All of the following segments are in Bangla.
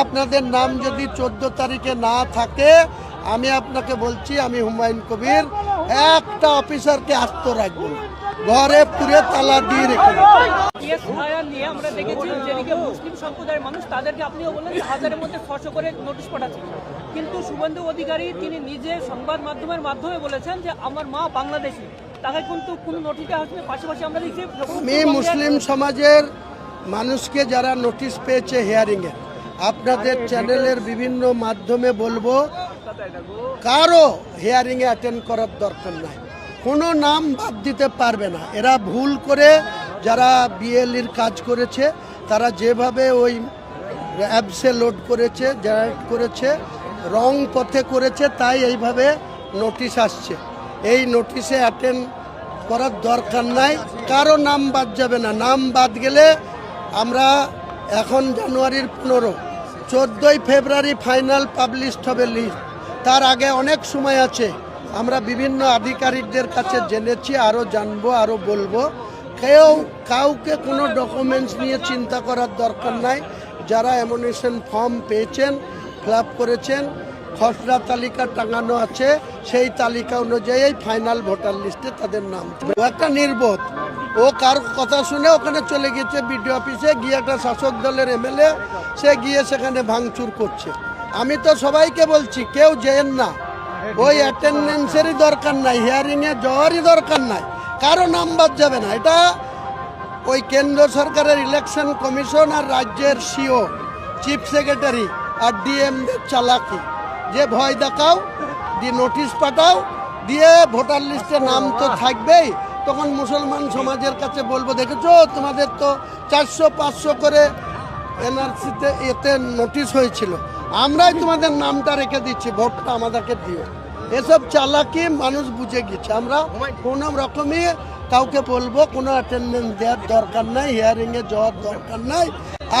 আপনাদের নাম যদি চোদ্দ তারিখে না থাকে আমি আপনাকে বলছি আমি হুমায়ুন কবির একটা অফিসারকে আস্ত রাখব। ঘরে পুরে তালা দিয়ে রেখে নিয়ে আমরা দেখেছি যেদিকে মুসলিম সম্প্রদায়ের মানুষ তাদেরকে আপনিও বললেন হাজারের মধ্যে ছশো করে নোটিশ পাঠাচ্ছে কিন্তু শুভেন্দু অধিকারী তিনি নিজে সংবাদ মাধ্যমের মাধ্যমে বলেছেন যে আমার মা বাংলাদেশি তাকে কিন্তু কোনো নোটিশে আসবে পাশাপাশি আমরা দেখছি আমি মুসলিম সমাজের মানুষকে যারা নোটিশ পেয়েছে হিয়ারিংয়ে আপনাদের চ্যানেলের বিভিন্ন মাধ্যমে বলব কারও হিয়ারিংয়ে অ্যাটেন্ড করার দরকার নাই। কোনো নাম বাদ দিতে পারবে না। এরা ভুল করে যারা বিএলইর কাজ করেছে তারা যেভাবে ওই অ্যাপসে লোড করেছে জেনারেট করেছে রং পথে করেছে তাই এইভাবে নোটিশ আসছে। এই নোটিশে অ্যাটেন্ড করার দরকার নাই। কারও নাম বাদ যাবে না। নাম বাদ গেলে আমরা এখন জানুয়ারির পনেরো। চোদ্দোই ফেব্রুয়ারি ফাইনাল পাবলিশড হবে লিস্ট। তার আগে অনেক সময় আছে। আমরা বিভিন্ন আধিকারিকদের কাছে জেনেছি আরও জানব আরও বলব। কেউ কাউকে কোনো ডকুমেন্টস নিয়ে চিন্তা করার দরকার নাই। যারা অ্যামোনেশন ফর্ম পেয়েছেন ফিল করেছেন, খসড়া তালিকা টাঙানো আছে, সেই তালিকা অনুযায়ী ফাইনাল ভোটার লিস্টে তাদের নাম। একটা নির্বোধ। ও কার কথা শুনে ওখানে চলে গেছে বিডিও অফিসে, গিয়ে একটা শাসক দলের এমএলএ, সে গিয়ে সেখানে ভাঙচুর করছে। আমি তো সবাইকে বলছি, কেউ যেন না। ওই অ্যাটেন্ডেন্সেরই দরকার নাই হিয়ারিংয়ে যাওয়ারই দরকার নাই। কারও নাম বাদ যাবে না। এটা ওই কেন্দ্র সরকারের ইলেকশন কমিশন আর রাজ্যের সিও চিফ সেক্রেটারি আর ডিএমদের চালাকি। যে ভয় দেখাও, দিয়ে নোটিশ পাঠাও, দিয়ে ভোটার লিস্টে নাম তো থাকবেই। তখন মুসলমান সমাজের কাছে বলব, দেখেছ, তোমাদের তো চারশো, পাঁচশো করে এনআরসিতে এতে নোটিশ হয়েছিল। আমরাই তোমাদের নামটা রেখে দিচ্ছি, ভোটটা আমাদেরকে দিও। এসব চালাকি মানুষ বুঝে গেছে। আমরা কোনো রকমই কাউকে বলব, কোনো অ্যাটেন্ডেন্স দেওয়ার দরকার নাই হিয়ারিংয়ে যাওয়ার দরকার নাই।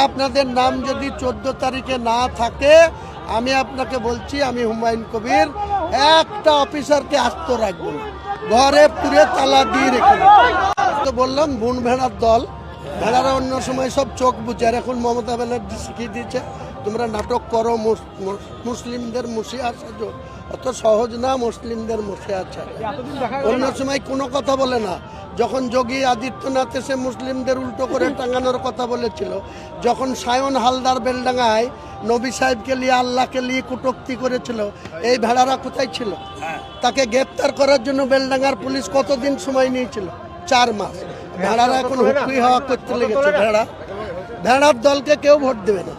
আপনাদের নাম যদি চোদ্দ তারিখে না থাকে, আমি আপনাকে বলছি, আমি হুমায়ুন কবির একটা অফিসারকে আস্ত রাখব। ঘরে পুরে তালা দিয়ে রেখে তো বললাম, বুন ভেড়ার দল। ভেড়ারা অন্য সময় সব চোখ বুঝে। আর এখন মমতা ব্যানার্জি শিখিয়ে দিয়েছে, তোমরা নাটক করো, মুস- মুস- মুসলিমদের মুসে আসাজো অত সহজ না মুসলিমদের মুসে আছে অন্য সময় কোনো কথা বলে না। যখন যোগী আদিত্যনাথ এসে মুসলিমদের উল্টো করে টাঙানোর কথা বলেছিল যখন সায়ন হালদার বেলডাঙ্গায় নবী সাহেবকে নিয়ে আল্লাহকে নিয়ে কুটোক্তি করেছিল এই ভেড়ারা কোথায় ছিল? তাকে গ্রেপ্তার করার জন্য বেলডাঙ্গার পুলিশ কতদিন সময় নিয়েছিল? চার মাস। ভেড়ারা এখন হুকুই হওয়া করতে লেগেছে। ভেড়া ভেড়ার দলকে কেউ ভোট দেবে না।